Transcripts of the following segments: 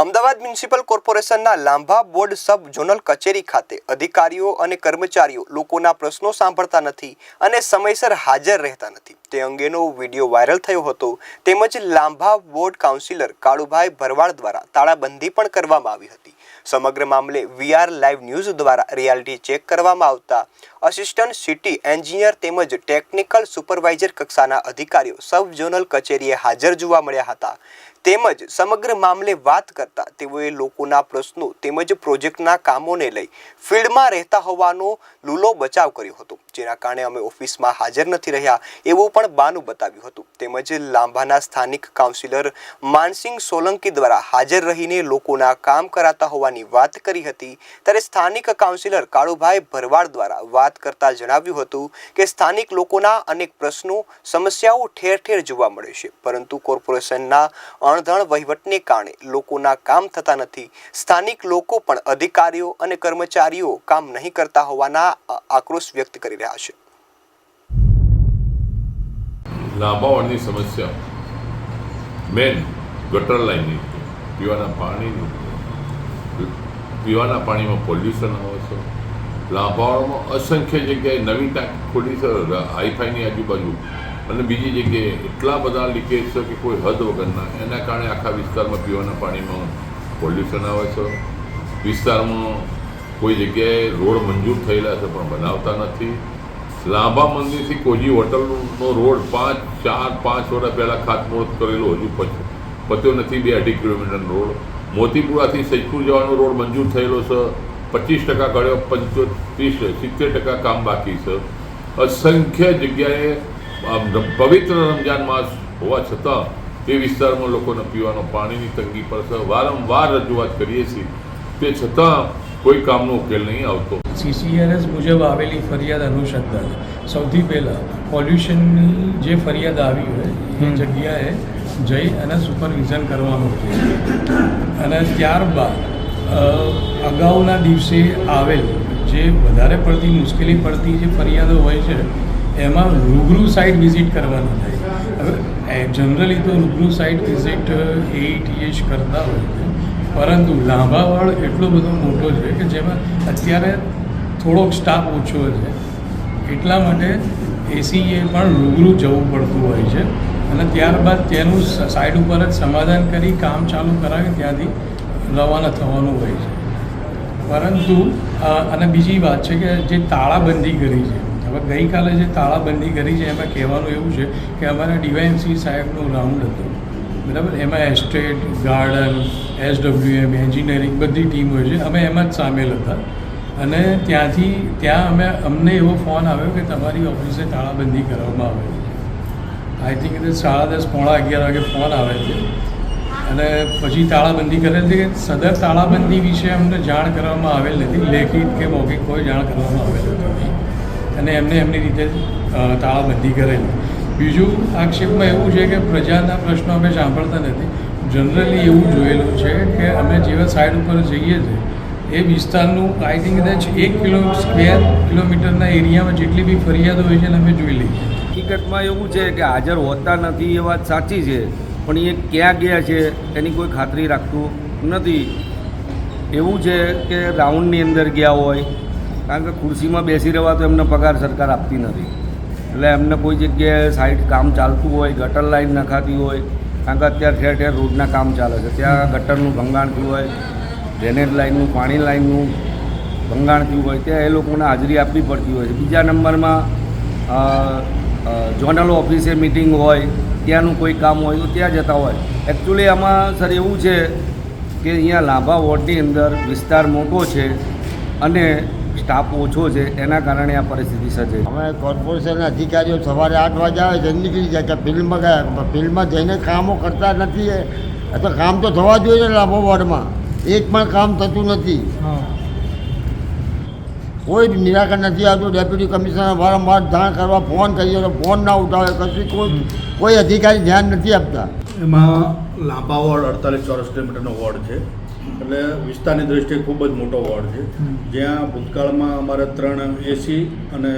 Ahmedabad municipal કોર્પોરેશનના Lambha board સબ zonal કચેરી ખાતે અધિકારીઓ અને કર્મચારીઓ લોકોના પ્રશ્નો સાંભળતા નથી અને સમયસર હાજર રહેતા નથી. તે અંગેનો વીડિયો વાયરલ થયો હતો. તેમજ લાંભા બોર્ડ કાઉન્સિલર કાળુભાઈ ભરવાડ દ્વારા તાળાબંધી પણ કરવામાં આવી હતી. સમગ્ર મામલે વીઆર લાઈવ ન્યૂઝ દ્વારા રિયાલિટી ચેક કરવામાં આવતા અસિસ્ટન્ટ સિટી એન્જિનિયર તેમજ ટેકનિકલ સુપરવાઇઝર કક્ષાના અધિકારીઓ સબ ઝોનલ કચેરીએ હાજર જોવા મળ્યા હતા. તેમજ સમગ્ર મામલે વાત કરતા તેઓએ લોકોના પ્રશ્નો તેમજ પ્રોજેક્ટના કામોને લઈ ફિલ્ડમાં રહેતા હોવાનો લૂલો બચાવ કર્યો હતો. જેના કારણે અમે ઓફિસમાં હાજર નથી રહ્યા એવું પણ બાનું બતાવ્યું હતું. તેમજ લાંબાના સ્થાનિક કાઉન્સિલર માનસિંહ સોલંકી દ્વારા હાજર રહીને લોકોના કામ કરાતા હોવાની વાત કરી હતી. ત્યારે સ્થાનિક કાઉન્સિલર કાળુભાઈ ભરવાડ દ્વારા વાત કરતા જણાવ્યું હતું કે સ્થાનિક લોકોના અનેક પ્રશ્નો, સમસ્યાઓ ઠેર ઠેર જોવા મળે છે. પરંતુ કોર્પોરેશનના અણધણ વહીવટને કારણે લોકોના કામ થતા નથી. સ્થાનિક લોકો પણ અધિકારીઓ અને કર્મચારીઓ કામ નહીં કરતા હોવાના આક્રોશ વ્યક્ત કરી રહ્યા છે. લાંબાવાળની સમસ્યા. મેન ગટર લાઈનની પીવાના પાણીની પીવાના પાણીમાં પોલ્યુશન આવે છે. લાંબાવાળામાં અસંખ્ય જગ્યાએ નવી ટાંકી ખોલી છે. હાઈફાઈની આજુબાજુ. અને બીજી જગ્યાએ એટલા બધા લીકેજ છે કે કોઈ હદ વગરના એના કારણે આખા વિસ્તારમાં પીવાના પાણીમાં પોલ્યુશન આવે છે. વિસ્તારમાં કોઈ જગ્યાએ રોડ મંજૂર થયેલા છે પણ બનાવતા નથી. લાંબા મંદિરથી કોજી હોટલનો રોડ પાંચ, ચાર, પાંચ વર્ષ પહેલાં ખાતમુહૂર્ત કરેલો હજુ પત- પત્યો નથી બે અઢી કિલોમીટરનો રોડ. મોતીપુરાથી સૈપુર જવાનો રોડ મંજૂર થયેલો છે. પચીસ ટકા કર્યો પંચોત્રીસ, સિત્તેર ટકા કામ બાકી છે. અસંખ્ય જગ્યાએ પવિત્ર રમજાન માસ હોવા છતાં તે વિસ્તારમાં લોકોને પીવાનો પાણીની તંગી પર વારંવાર રજૂઆત કરીએ છીએ. તે છતાં કોઈ કામનો ઉકેલ નહીં આવતો. સીસીઆરએસ મુજબ આવેલી ફરિયાદ અનુસંધાન સૌથી પહેલાં પોલ્યુશનની જે ફરિયાદ આવી હોય એ જગ્યાએ જઈ અને સુપરવિઝન કરવાનું છે. અને ત્યારબાદ અગાઉના દિવસે આવેલ જે વધારે પડતી મુશ્કેલી પડતી જે ફરિયાદો હોય છે એમાં રૂબરૂ સાઇટ વિઝિટ કરવાની થાય. હવે જનરલી તો રૂબરૂ સાઇટ વિઝિટ એઈટીએચ કરતા હોય છે. પરંતુ લાંભાવાળ એટલો બધો મોટો છે કે જેમાં અત્યારે થોડોક સ્ટાફ ઓછો છે. એટલા માટે એસીએ પણ રૂબરૂ જવું પડતું હોય છે. અને ત્યારબાદ તેનું સાઇડ ઉપર જ સમાધાન કરી કામ ચાલુ કરાવી ત્યાંથી રવાના થવાનું હોય છે. પરંતુ અને બીજી વાત છે કે જે તાળાબંધી કરી છે હવે ગઈકાલે જે તાળાબંધી કરી છે, એમાં કહેવાનું એવું છે કે અમારા ડીવાયએમસી સાહેબનો રાઉન્ડ હતો. બરાબર? એમાં એસ્ટેટ, ગાર્ડન, એસડબ્લ્યુએમ, એન્જિનિયરિંગ બધી ટીમ હોય છે. અમે એમાં જ સામેલ હતા. અને ત્યાંથી, ત્યાં અમે, અમને એવો ફોન આવ્યો કે તમારી ઓફિસે તાળાબંધી કરવામાં આવે છે. આઈ થિંક એટલે સાડા દસ, પોણા અગિયાર વાગે ફોન આવે છે. અને પછી તાળાબંધી કરેલ છે. કે સદર તાળાબંધી વિશે અમને જાણ કરવામાં આવેલ નથી. લેખિત કે મૌખિક કોઈ જાણ કરવામાં આવેલ નથી. અને એમને એમની રીતે તાળાબંધી કરેલી. બીજું આક્ષેપમાં એવું છે કે પ્રજાના પ્રશ્નો અમે સાંભળતા નથી. જનરલી એવું જોયેલું છે કે અમે જેવા સાઈડ ઉપર જઈએ છીએ એ વિસ્તારનું આઈ થિંક કદાચ એક કિલો સ્ક્વેર કિલોમીટરના એરિયામાં જેટલી બી ફરિયાદો હોય છે અમે જોઈ લઈએ. હકીકતમાં એવું છે કે હાજર હોતા નથી એ વાત સાચી છે, પણ એ ક્યાં ગયા છે એની કોઈ ખાતરી રાખતું નથી. એવું છે કે રાઉન્ડની અંદર ગયા હોય કારણ કે ખુરશીમાં બેસી રહેવા તો એમને પગાર સરકાર આપતી નથી. એટલે એમને કોઈ જગ્યાએ સાઈડ કામ ચાલતું હોય ગટર લાઈન નખાતી હોય, કારણ કે અત્યારે ઠેર ઠેર રોડના કામ ચાલે છે. ત્યાં ગટરનું ભંગાણ થયું હોય ડ્રેનેજ લાઈનનું પાણી લાઈનનું ભંગાણ થયું હોય, ત્યાં એ લોકોને હાજરી આપવી પડતી હોય છે. બીજા નંબરમાં ઝોનલ ઓફિસે મિટિંગ હોય, ત્યાંનું કોઈ કામ હોય તો ત્યાં જતા હોય. એકચ્યુઅલી આમાં સર એવું છે કે અહીંયા લાંભા વોર્ડની અંદર વિસ્તાર મોટો છે અને સ્ટાફ ઓછો છે એના કારણે આ પરિસ્થિતિ સર્જાઈ. અમે કોર્પોરેશનના અધિકારીઓ સવારે આઠ વાગે આવે છે નીકળી જાય કે ફિલ્ડમાં ગયા ફિલ્ડમાં જઈને કામો કરતા નથી એ. તો કામ તો થવા જોઈએ ને લાંબો વોર્ડમાં એક પણ કામ થતું નથી. કોઈ નિરાકરણ નથી આવતું. ડેપ્યુટી કમિશનર વારંવાર જાણ કરવા ફોન કરીએ તો ફોન ના ઉઠાવે. કશું કોઈ કોઈ અધિકારી ધ્યાન નથી આપતા. એમાં લાંબા વોર્ડ અડતાલીસ ચોરસ કિલોમીટરનો વોર્ડ છે. એટલે વિસ્તારની દૃષ્ટિએ ખૂબ જ મોટો વોર્ડ છે. જ્યાં ભૂતકાળમાં અમારે ત્રણ એસી અને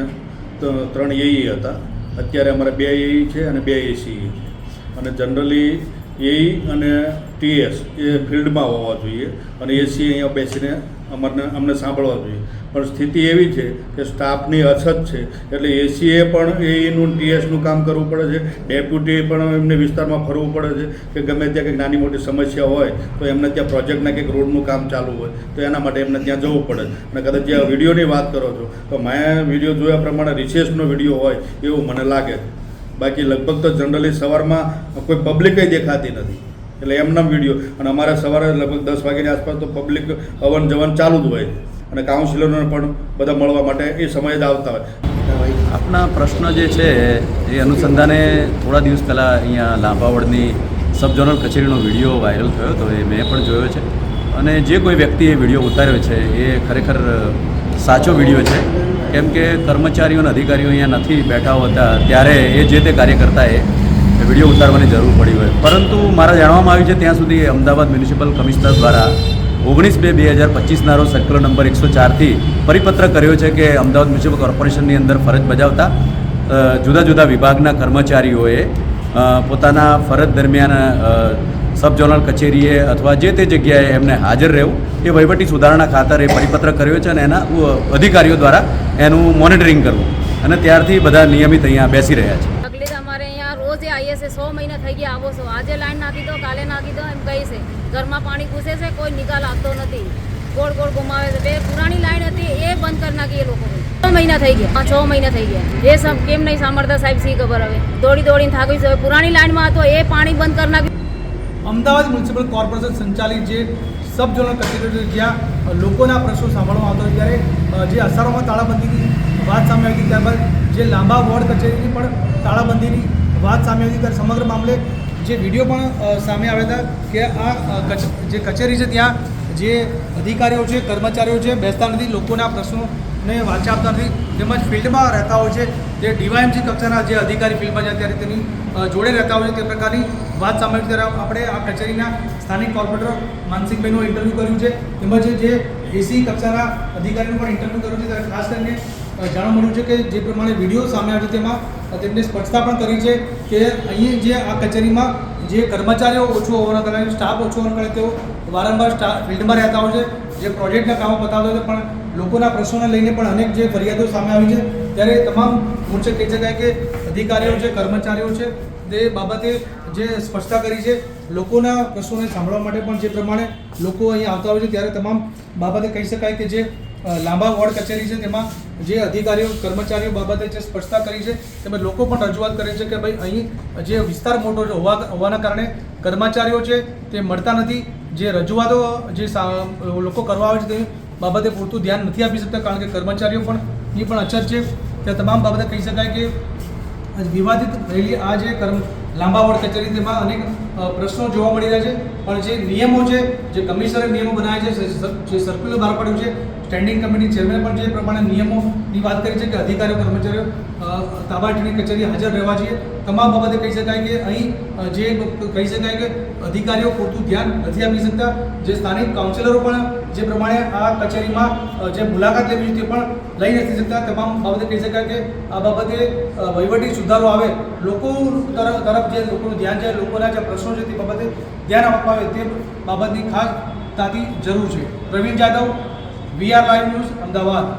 ત્રણ એઈ હતા. અત્યારે અમારે બે એઈ છે અને બે એસી છે. અને જનરલી એઈ અને ટીએસ એ ફિલ્ડમાં હોવા જોઈએ અને એસી અહીંયા બેસીને અમારને અમને સાંભળવા જોઈએ. પણ સ્થિતિ એવી છે કે સ્ટાફની અછત છે. એટલે એસીએ પણ એનું ટીએસનું કામ કરવું પડે છે. ડેપ્યુટીએ પણ એમને વિસ્તારમાં ફરવું પડે છે કે ગમે ત્યાં કંઈક નાની મોટી સમસ્યા હોય, તો એમને ત્યાં પ્રોજેક્ટના કંઈક રોડનું કામ ચાલુ હોય, તો એના માટે એમને ત્યાં જવું પડે અને કદાચ જે વિડીયોની વાત કરો છો, તો મેં વીડિયો જોયા પ્રમાણે રિસેસનો વીડિયો હોય, એવું મને લાગે છે. બાકી લગભગ તો જનરલી સવારમાં કોઈ પબ્લિકે દેખાતી નથી. એટલે એમના વીડિયો, અને અમારે સવારે લગભગ દસ વાગ્યાની આસપાસ તો પબ્લિક અવન જવન ચાલુ જ હોય અને કાઉન્સિલરોને પણ બધા મળવા માટે એ સમયે જ આવતા હોય. આપના પ્રશ્ન જે છે, એ અનુસંધાને થોડા દિવસ પહેલાં અહીંયા લાંબાવડની સબ ઝોનલ કચેરીનો વીડિયો વાયરલ થયો હતો, એ મેં પણ જોયો છે. અને જે કોઈ વ્યક્તિએ વીડિયો ઉતાર્યો છે, એ ખરેખર સાચો વીડિયો છે. કેમ કે કર્મચારીઓ અને અધિકારીઓ અહીંયા નથી બેઠા હોતા, ત્યારે એ જે તે કાર્યકર્તાએ વીડિયો ઉતારવાની જરૂર પડી હોય. પરંતુ મારા જાણવામાં આવ્યું છે, ત્યાં સુધી અમદાવાદ મ્યુનિસિપલ કમિશનર દ્વારા ઓગણીસ બે બે હજાર પચીસના રોજ સર્ક્યુલર નંબર એકસો ચારથી પરિપત્ર કર્યો છે કે અમદાવાદ મ્યુનિસિપલ કોર્પોરેશનની અંદર ફરજ બજાવતા જુદા જુદા વિભાગના કર્મચારીઓએ પોતાના ફરજ દરમિયાન સબ ઝોનલ કચેરીએ અથવા જે તે જગ્યાએ એમને હાજર રહેવું, એ વહીવટી સુધારણા ખાતર એ પરિપત્ર કર્યો છે અને એના અધિકારીઓ દ્વારા એનું મોનિટરિંગ કરવું. અને ત્યારથી બધા નિયમિત અહીંયા બેસી રહ્યા છે અગલે તો અમારે અહીંયા રોજ આવીએ છે, સો મહિના થઈ ગયા આવો છો. આજે લાઈન નાખી દો, કાલે નાખી દો, એમ કહી છે. ઘરમાં પાણી ઘૂસે છે, કોઈ નિકાલ આપતો નથી. ગોળ ગોળ ગુમાવે છે. બે પુરાણી લાઈન હતી, એ બંધ કરી નાખી એ લોકો છ મહિના થઈ ગયા. છ મહિના થઈ ગયા. એ કેમ નહીં, સાંભળતા સાહેબ સી ખબર હવે? દોડી દોડીને થાકી છે પુરાણી લાઈનમાં હતો, એ પાણી બંધ કરી નાખ્યું. અમદાવાદ મ્યુનિસિપલ કોર્પોરેશન સંચાલિત જે સબ ઝોનલ કચેરીઓ જ્યાં લોકોના પ્રશ્નો સાંભળવામાં આવતા ત્યારે જે અસારોમાં તાળાબંધીની વાત સામે આવી હતી, ત્યારબાદ જે લાંબા વોર્ડ કચેરીની પણ તાળાબંધીની વાત સામે આવી ત્યારે સમગ્ર મામલે જે વીડિયો પણ સામે આવ્યા હતા કે આ જે કચેરી છે ત્યાં જે અધિકારીઓ છે, કર્મચારીઓ છે, બેસતા નથી, લોકોના પ્રશ્નોને વાંચા આપતા નથી, તેમજ ફિલ્ડમાં રહેતા હોય છે જે ડીવાયએમસી કક્ષાના જે અધિકારી ફિલ્ડમાં જાય ત્યારે તેની જોડે રહેતા હોય છે, તે પ્રકારની વાત સામે આવી ત્યારે આપણે આ કચેરીના સ્થાનિક કોર્પોરેટર માનસિંહભાઈનું ઇન્ટરવ્યૂ કર્યું છે, તેમજ જે એસી કક્ષાના અધિકારીનું પણ ઇન્ટરવ્યૂ કર્યું છે, ત્યારે ખાસ કરીને જાણવા મળ્યું છે કે જે પ્રમાણે વીડિયો સામે આવ્યો છે તેમાં તેમને સ્પષ્ટતા પણ કરી છે કે અહીં જે આ કચેરીમાં જે કર્મચારીઓ ઓછો હોવાના કારણે, સ્ટાફ ઓછો હોવાના કારણે તેઓ વારંવાર સ્ટાફ ફિલ્ડમાં રહેતા હોય છે, જે પ્રોજેક્ટના કામો બતાવતા હોય પણ લોકોના પ્રશ્નોને લઈને પણ અનેક જે ફરિયાદો સામે આવી છે. ત્યારે તમામ મોરચે કહી શકાય કે અધિકારીઓ છે, કર્મચારીઓ છે, તે બાબતે જે સ્પષ્ટતા કરી છે, લોકોના પ્રશ્નોને સાંભળવા માટે પણ જે પ્રમાણે લોકો અહીં આવતા હોય છે, ત્યારે તમામ બાબતે કહી શકાય કે જે લાંબા વોર્ડ કચેરી છે, તેમાં જે અધિકારીઓ, કર્મચારીઓ બાબતે જે સ્પષ્ટતા કરી છે તેમજ લોકો પણ રજૂઆત કરે છે કે ભાઈ, અહીં જે વિસ્તાર મોટો હોવા હોવાના કારણે કર્મચારીઓ છે, તે મળતા નથી. જે રજૂઆતો, જે લોકો કરવા આવે છે, તે બાબતે પૂરતું ધ્યાન નથી આપી શકતા, કારણ કે કર્મચારીઓ પણ, ની પણ અછત છે. તે તમામ બાબતે કહી શકાય કે વિવાદિત રહેલી આ જે કર્મ લાંબા વોર્ડ કચેરી, તેમાં અનેક પ્રશ્નો જોવા મળી રહ્યા છે. પણ જે નિયમો છે, જે કમિશનરે નિયમો બનાવ્યા છે, જે સર્ક્યુલર બહાર પાડ્યું છે સ્ટેન્ડિંગ કમિટી ચેરમેન પણ જે પ્રમાણે નિયમોની વાત કરી છે કે અધિકારીઓ, કર્મચારીઓ તાબાટીની તાબા કચેરી હાજર રહેવા જોઈએ. તમામ બાબતે કહી શકાય કે અહીં જે કહી શકાય કે અધિકારીઓ પૂરતું ધ્યાન નથી આપી શકતા. જે સ્થાનિક કાઉન્સિલરો પણ જે પ્રમાણે આ કચેરીમાં જે મુલાકાત લેવી છે તે પણ લઈ નથી શકતા. તમામ બાબતે કહી શકાય કે આ બાબતે વહીવટી સુધારો આવે. લોકો તરફ તરફ જે લોકોનું ધ્યાન છે, લોકોના જે પ્રશ્નો છે તે બાબતે ધ્યાન આપવામાં આવે તે બાબતની ખાસ તાતી જરૂર છે. Pravin Jadav VR live news, Ahmedabad.